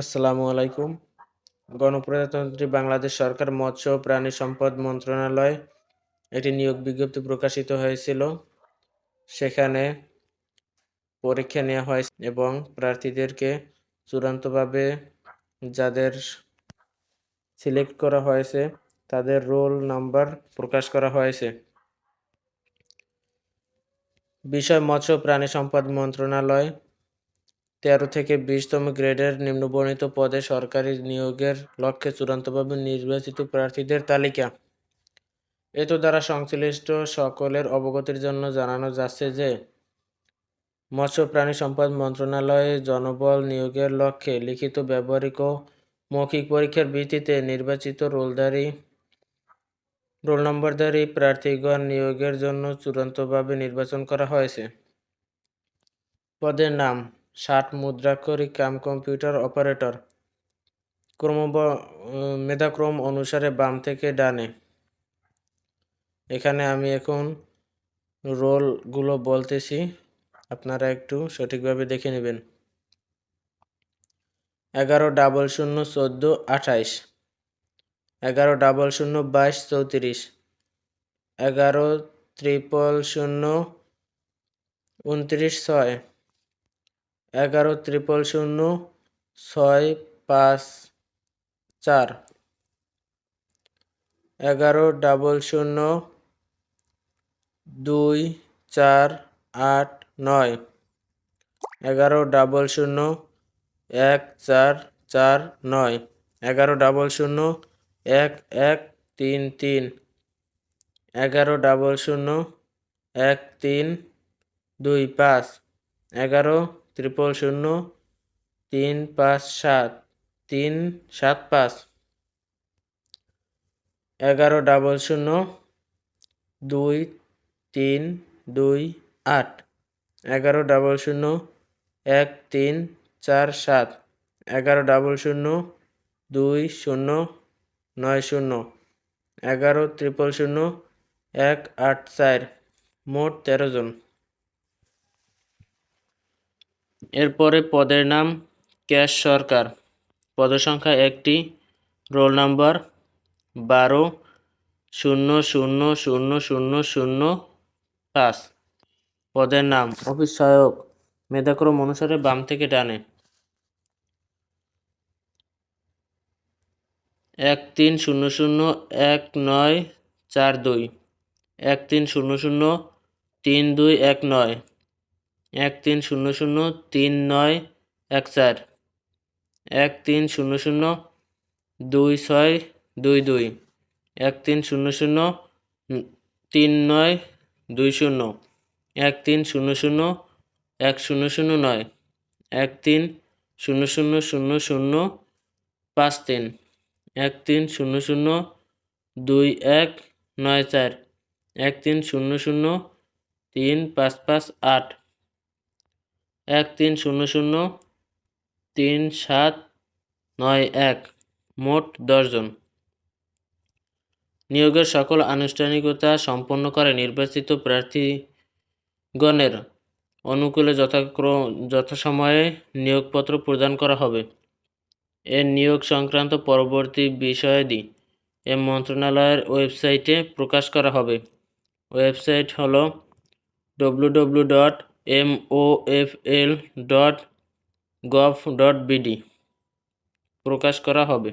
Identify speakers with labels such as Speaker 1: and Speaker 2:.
Speaker 1: আসসালামু আলাইকুম। গণপ্রজাতন্ত্রী বাংলাদেশ সরকার মৎস্য প্রাণী সম্পদ মন্ত্রণালয় একটি নিয়োগ বিজ্ঞপ্তি প্রকাশিত হয়েছিল। সেখানে পরীক্ষা নেওয়া হয় এবং প্রার্থীদেরকে চূড়ান্তভাবে যাদের সিলেক্ট করা হয়েছে, তাদের রোল নাম্বার প্রকাশ করা হয়েছে। বিষয় মৎস্য প্রাণী সম্পদ মন্ত্রণালয় তেরো থেকে বিশতম গ্রেডের নিম্নবর্ণিত পদে সরকারি নিয়োগের লক্ষ্যে চূড়ান্তভাবে নির্বাচিত প্রার্থীদের তালিকা। এত দ্বারা সংশ্লিষ্ট সকলের অবগতির জন্য জানানো যাচ্ছে যে, মৎস্য প্রাণী সম্পদ মন্ত্রণালয়ে জনবল নিয়োগের লক্ষ্যে লিখিত ব্যবহারিক ও মৌখিক পরীক্ষার ভিত্তিতে নির্বাচিত রোলদারি রোল নম্বরধারী প্রার্থীগণ নিয়োগের জন্য চূড়ান্তভাবে নির্বাচন করা হয়েছে। পদের নাম ষাট মুদ্রাক্ষরিক কাম কম্পিউটার অপারেটর। ক্রম মেধাক্রম অনুসারে বাম থেকে ডানে। এখানে আমি এখন রোলগুলো বলতেছি, আপনারা একটু সঠিকভাবে দেখে নেবেন। এগারো ডাবল শূন্য চোদ্দ আঠাইশ, এগারো ডাবল শূন্য বাইশ চৌত্রিশ, এগারো ত্রিপল শূন্য উনত্রিশ ছয় এগারো ত্রিপল শূন্য ছয় পাঁচ চার। এগারো ডাবল শূন্য দুই চার আট নয়। এগারো ডাবল শূন্য এক চার চার নয়। এগারো ডাবল শূন্য এক এক তিন তিন। এগারো ডাবল শূন্য এক তিন দুই পাঁচ। এগারো ত্রিপল শূন্য, তিন পাঁচ সাত, তিন সাত পাঁচ। এগারো ডাবল শূন্য, দুই তিন দুই আট। এগারো ডাবল শূন্য, এক তিন চার সাত। এগারো ডাবল শূন্য, দুই শূন্য, নয় শূন্য। এগারো ত্রিপল শূন্য, এক আট চার। মোট তেরো জন। এরপরে পদের নাম ক্যাশ সরকার। পদসংখ্যা একটি, রোল নাম্বার বারো, শূন্য শূন্য শূন্য শূন্য শূন্য, পাঁচ। পদের নাম অফিস সহায়ক মেধাক্রম অনুসারে বাম থেকে ডানে। এক তিন শূন্য শূন্য, এক নয় চার দুই। এক তিন শূন্য শূন্য, তিন দুই এক নয়। এক তিন শূন্য শূন্য তিন নয় এক চার। এক তিন শূন্য শূন্য দুই ছয় দুই দুই। এক তিন শূন্য শূন্য তিন নয় দুই শূন্য। এক তিন শূন্য শূন্য এক শূন্য শূন্য নয়। এক তিন শূন্য শূন্য শূন্য শূন্য পাঁচ তিন। এক তিন শূন্য শূন্য দুই এক নয় চার। এক তিন শূন্য শূন্য তিন পাঁচ পাঁচ আট। এক তিন শূন্য শূন্য, তিন সাত নয় এক, মোট দশজন। নিয়োগের সকল আনুষ্ঠানিকতা সম্পন্ন করে নির্বাচিত প্রার্থীগণের অনুকূলে যথাক্রম যথাসময়ে নিয়োগপত্র প্রদান করা হবে। এর নিয়োগ সংক্রান্ত পরবর্তী বিষয়াদি এ মন্ত্রণালয়ের ওয়েবসাইটে প্রকাশ করা হবে। ওয়েবসাইট হলো W W dot M O F L dot gov dot BD প্রকাশ করা হবে।